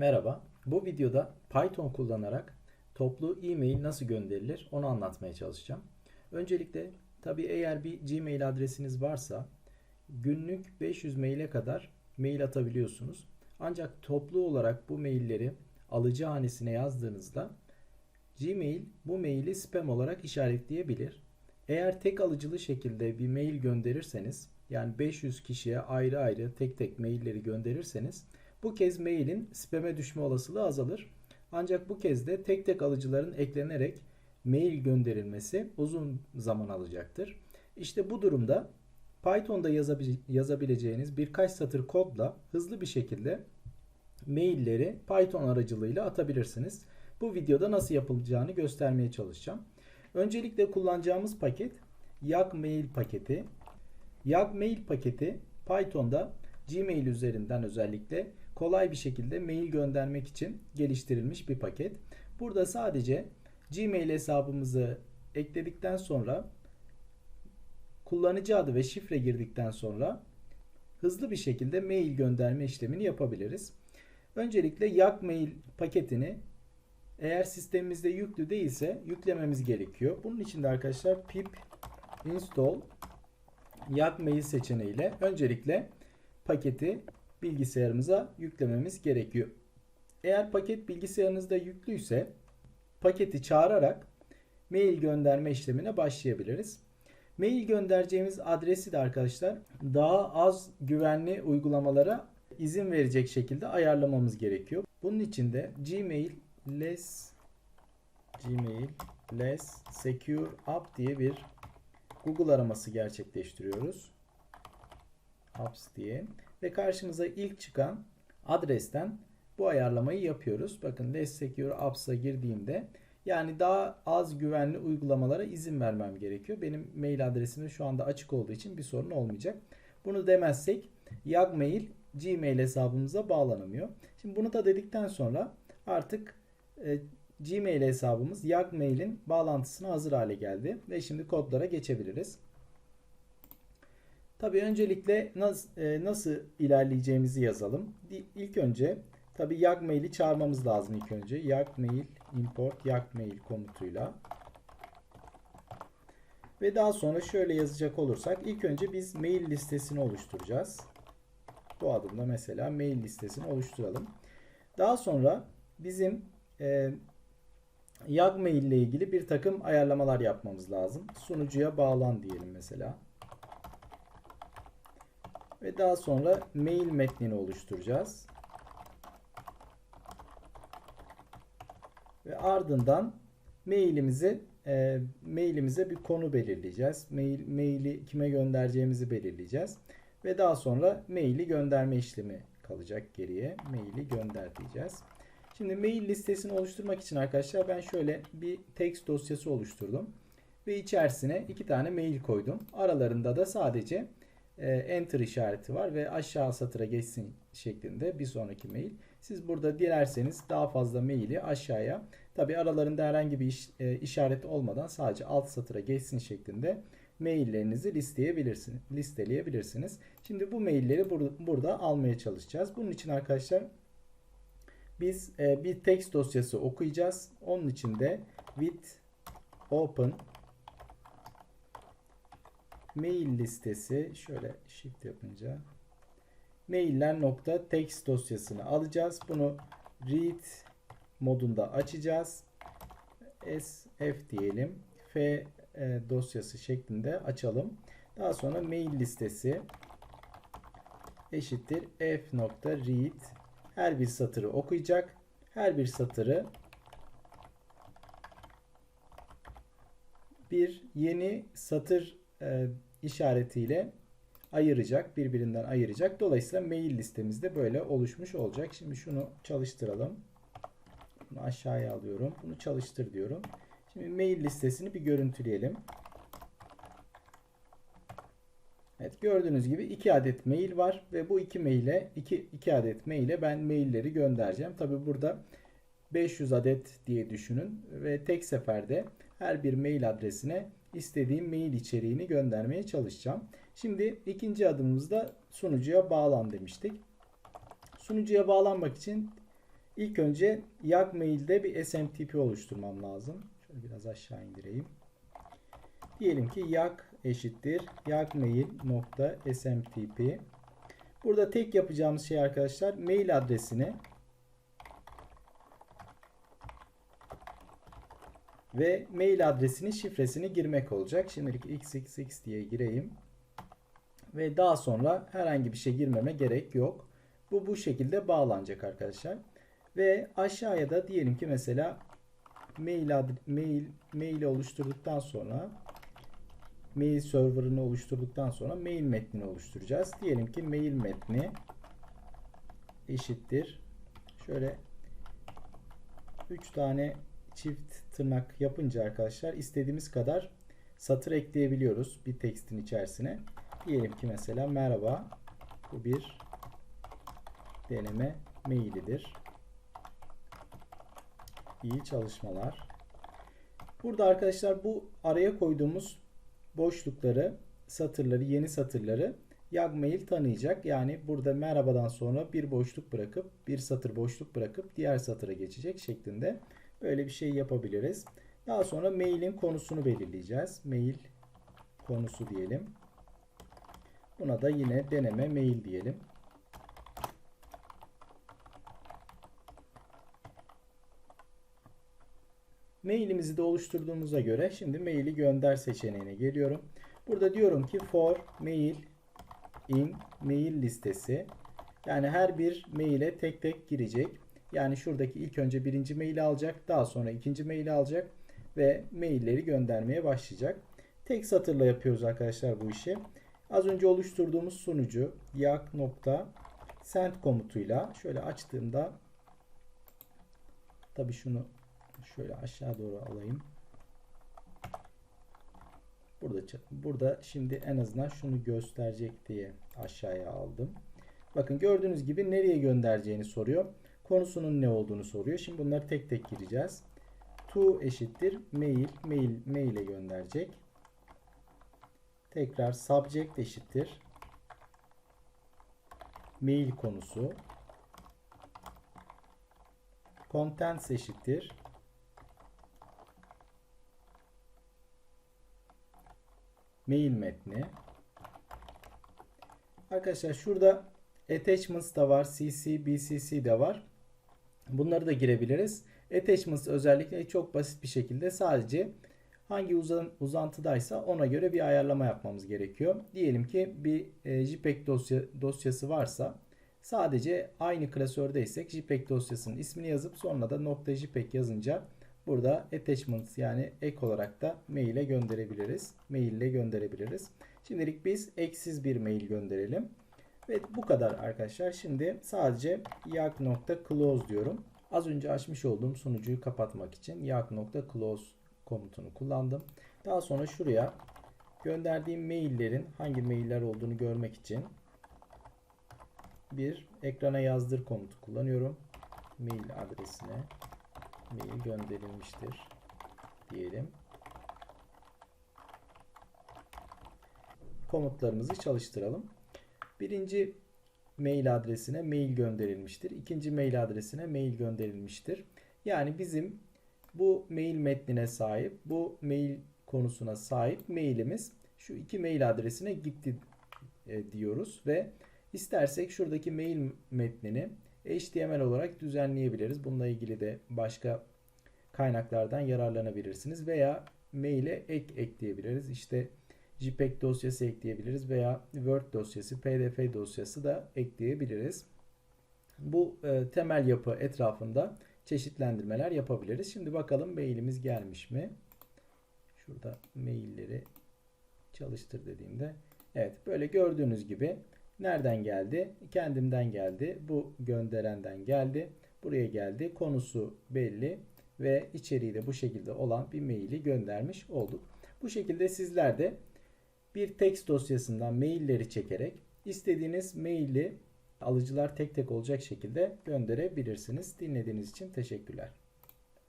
Merhaba. Bu videoda Python kullanarak toplu e-mail nasıl gönderilir onu anlatmaya çalışacağım. Öncelikle tabii eğer bir Gmail adresiniz varsa günlük 500 maile kadar mail atabiliyorsunuz. Ancak toplu olarak bu mailleri alıcı hanesine yazdığınızda Gmail bu maili spam olarak işaretleyebilir. Eğer tek alıcılı şekilde bir mail gönderirseniz yani 500 kişiye ayrı ayrı tek tek mailleri gönderirseniz bu kez mailin spam'e düşme olasılığı azalır. Ancak bu kez de tek tek alıcıların eklenerek mail gönderilmesi uzun zaman alacaktır. İşte bu durumda Python'da yazabileceğiniz birkaç satır kodla hızlı bir şekilde mailleri Python aracılığıyla atabilirsiniz. Bu videoda nasıl yapılacağını göstermeye çalışacağım. Öncelikle kullanacağımız paket Yak Mail paketi. Yak Mail paketi Python'da Gmail üzerinden özellikle kolay bir şekilde mail göndermek için geliştirilmiş bir paket. Burada sadece Gmail hesabımızı ekledikten sonra kullanıcı adı ve şifre girdikten sonra hızlı bir şekilde mail gönderme işlemini yapabiliriz. Öncelikle Yak Mail paketini eğer sistemimizde yüklü değilse yüklememiz gerekiyor. Bunun için de arkadaşlar pip install Yak Mail seçeneğiyle öncelikle paketi bilgisayarımıza yüklememiz gerekiyor. Eğer paket bilgisayarınızda yüklüyse paketi çağırarak mail gönderme işlemine başlayabiliriz. Mail göndereceğimiz adresi de arkadaşlar daha az güvenli uygulamalara izin verecek şekilde ayarlamamız gerekiyor. Bunun için de Gmail less Gmail less secure app diye bir Google araması gerçekleştiriyoruz. Apps diye ve karşımıza ilk çıkan adresten bu ayarlamayı yapıyoruz. Bakın Less Secure Apps'a girdiğimde yani daha az güvenli uygulamalara izin vermem gerekiyor. Benim mail adresim şu anda açık olduğu için bir sorun olmayacak. Bunu demezsek Yagmail Gmail hesabımıza bağlanamıyor. Şimdi bunu da dedikten sonra artık e, Gmail hesabımız Yagmail'in bağlantısına hazır hale geldi ve şimdi kodlara geçebiliriz. Tabii öncelikle nasıl, e, nasıl ilerleyeceğimizi yazalım. İlk önce tabii Yagmail'i çağırmamız lazım ilk önce. Yagmail import Yagmail komutuyla. Ve daha sonra şöyle yazacak olursak ilk önce biz mail listesini oluşturacağız. Bu adımda mesela mail listesini oluşturalım. Daha sonra bizim e, Yagmail ile ilgili bir takım ayarlamalar yapmamız lazım. Sunucuya bağlan diyelim mesela. Ve daha sonra mail metnini oluşturacağız. Ve ardından mailimizi e, mailimize bir konu belirleyeceğiz. Mail, maili kime göndereceğimizi belirleyeceğiz. Ve daha sonra maili gönderme işlemi kalacak geriye. Maili gönder diyeceğiz. Şimdi mail listesini oluşturmak için arkadaşlar ben şöyle bir text dosyası oluşturdum. Ve içerisine iki tane mail koydum. Aralarında da sadece enter işareti var ve aşağı satıra geçsin şeklinde bir sonraki mail. Siz burada dilerseniz daha fazla maili aşağıya tabi aralarında herhangi bir iş, e, işaret olmadan sadece alt satıra geçsin şeklinde maillerinizi listeleyebilirsiniz. listeleyebilirsiniz. Şimdi bu mailleri bur burada almaya çalışacağız. Bunun için arkadaşlar biz e, bir text dosyası okuyacağız. Onun için de with open mail listesi şöyle shift yapınca mailler nokta dosyasını alacağız. Bunu read modunda açacağız. sf diyelim. f e, dosyası şeklinde açalım. Daha sonra mail listesi eşittir f read her bir satırı okuyacak. Her bir satırı bir yeni satır e, işaretiyle ayıracak, birbirinden ayıracak. Dolayısıyla mail listemizde böyle oluşmuş olacak. Şimdi şunu çalıştıralım. Bunu aşağıya alıyorum. Bunu çalıştır diyorum. Şimdi mail listesini bir görüntüleyelim. Evet gördüğünüz gibi iki adet mail var ve bu iki maile iki, iki adet maile ben mailleri göndereceğim. Tabi burada 500 adet diye düşünün ve tek seferde her bir mail adresine istediğim mail içeriğini göndermeye çalışacağım. Şimdi ikinci adımımızda sunucuya bağlan demiştik. Sunucuya bağlanmak için İlk önce yak mailde bir SMTP oluşturmam lazım. Şöyle biraz aşağı indireyim. Diyelim ki yak eşittir yak mail nokta smtp. Burada tek yapacağımız şey arkadaşlar mail adresini ve mail adresinin şifresini girmek olacak. Şimdilik xxx diye gireyim. Ve daha sonra herhangi bir şey girmeme gerek yok. Bu bu şekilde bağlanacak arkadaşlar. Ve aşağıya da diyelim ki mesela mail mail mail oluşturduktan sonra mail server'ını oluşturduktan sonra mail metnini oluşturacağız. Diyelim ki mail metni eşittir. Şöyle 3 tane çift tırnak yapınca arkadaşlar istediğimiz kadar satır ekleyebiliyoruz bir tekstin içerisine. Diyelim ki mesela merhaba bu bir deneme mailidir. İyi çalışmalar. Burada arkadaşlar bu araya koyduğumuz boşlukları, satırları, yeni satırları Yagmail tanıyacak. Yani burada merhabadan sonra bir boşluk bırakıp, bir satır boşluk bırakıp diğer satıra geçecek şeklinde böyle bir şey yapabiliriz. Daha sonra mailin konusunu belirleyeceğiz. Mail konusu diyelim. Buna da yine deneme mail diyelim. Mailimizi de oluşturduğumuza göre şimdi maili gönder seçeneğine geliyorum. Burada diyorum ki for mail in mail listesi. Yani her bir maile tek tek girecek. Yani şuradaki ilk önce birinci maili alacak. Daha sonra ikinci maili alacak. Ve mailleri göndermeye başlayacak. Tek satırla yapıyoruz arkadaşlar bu işi. Az önce oluşturduğumuz sunucu yak komutuyla şöyle açtığımda tabi şunu şöyle aşağı doğru alayım. Burada burada şimdi en azından şunu gösterecek diye aşağıya aldım. Bakın gördüğünüz gibi nereye göndereceğini soruyor. Konusunun ne olduğunu soruyor. Şimdi bunları tek tek gireceğiz. To eşittir mail. Mail maile gönderecek. Tekrar subject eşittir. Mail konusu. Contents eşittir. mail metni. Arkadaşlar şurada attachments da var. CC, BCC de var. Bunları da girebiliriz. Attachments özellikle çok basit bir şekilde sadece hangi uzan, uzantıdaysa ona göre bir ayarlama yapmamız gerekiyor. Diyelim ki bir e, JPEG dosya, dosyası varsa sadece aynı klasördeysek JPEG dosyasının ismini yazıp sonra da .jpeg yazınca Burada attachment yani ek olarak da maile gönderebiliriz. Mail ile gönderebiliriz. Şimdilik biz eksiz bir mail gönderelim. Ve bu kadar arkadaşlar. Şimdi sadece yak.close diyorum. Az önce açmış olduğum sunucuyu kapatmak için yak.close komutunu kullandım. Daha sonra şuraya gönderdiğim maillerin hangi mailler olduğunu görmek için bir ekrana yazdır komutu kullanıyorum. Mail adresine mail gönderilmiştir diyelim. Komutlarımızı çalıştıralım. Birinci mail adresine mail gönderilmiştir. İkinci mail adresine mail gönderilmiştir. Yani bizim bu mail metnine sahip, bu mail konusuna sahip mailimiz şu iki mail adresine gitti e, diyoruz ve istersek şuradaki mail metnini HTML olarak düzenleyebiliriz. Bununla ilgili de başka kaynaklardan yararlanabilirsiniz veya maile ek ekleyebiliriz. İşte JPEG dosyası ekleyebiliriz veya Word dosyası, PDF dosyası da ekleyebiliriz. Bu e, temel yapı etrafında çeşitlendirmeler yapabiliriz. Şimdi bakalım mailimiz gelmiş mi? Şurada mailleri çalıştır dediğimde evet böyle gördüğünüz gibi Nereden geldi? Kendimden geldi. Bu gönderenden geldi. Buraya geldi. Konusu belli ve içeriği de bu şekilde olan bir maili göndermiş olduk. Bu şekilde sizler de bir text dosyasından mailleri çekerek istediğiniz maili alıcılar tek tek olacak şekilde gönderebilirsiniz. Dinlediğiniz için teşekkürler.